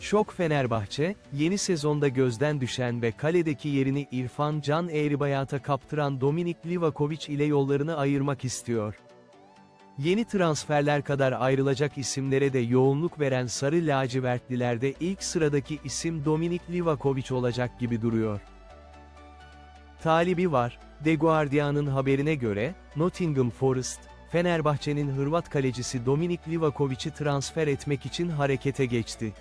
Şok Fenerbahçe, yeni sezonda gözden düşen ve kaledeki yerini İrfan Can Eğribayat'a kaptıran Dominik Livakovic ile yollarını ayırmak istiyor. Yeni transferler kadar ayrılacak isimlere de yoğunluk veren Sarı Lacivertlilerde ilk sıradaki isim Dominik Livakovic olacak gibi duruyor. Talibi var, The Guardian'ın haberine göre, Nottingham Forest, Fenerbahçe'nin Hırvat kalecisi Dominik Livakovic'i transfer etmek için harekete geçti.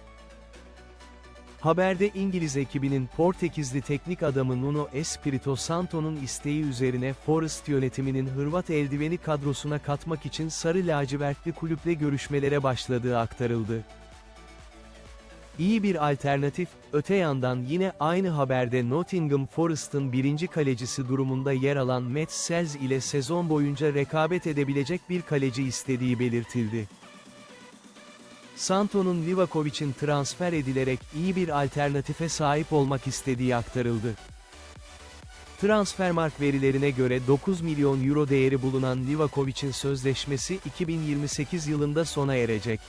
Haberde İngiliz ekibinin Portekizli teknik adamı Nuno Espirito Santo'nun isteği üzerine Forest yönetiminin Hırvat eldiveni kadrosuna katmak için Sarı Lacivertli kulüple görüşmelere başladığı aktarıldı. İyi bir alternatif, öte yandan yine aynı haberde Nottingham Forest'ın birinci kalecisi durumunda yer alan Matt Sells ile sezon boyunca rekabet edebilecek bir kaleci istediği belirtildi. Santo'nun Livakovic'in transfer edilerek iyi bir alternatife sahip olmak istediği aktarıldı. Transfermarkt verilerine göre 9 milyon euro değeri bulunan Livakovic'in sözleşmesi 2028 yılında sona erecek.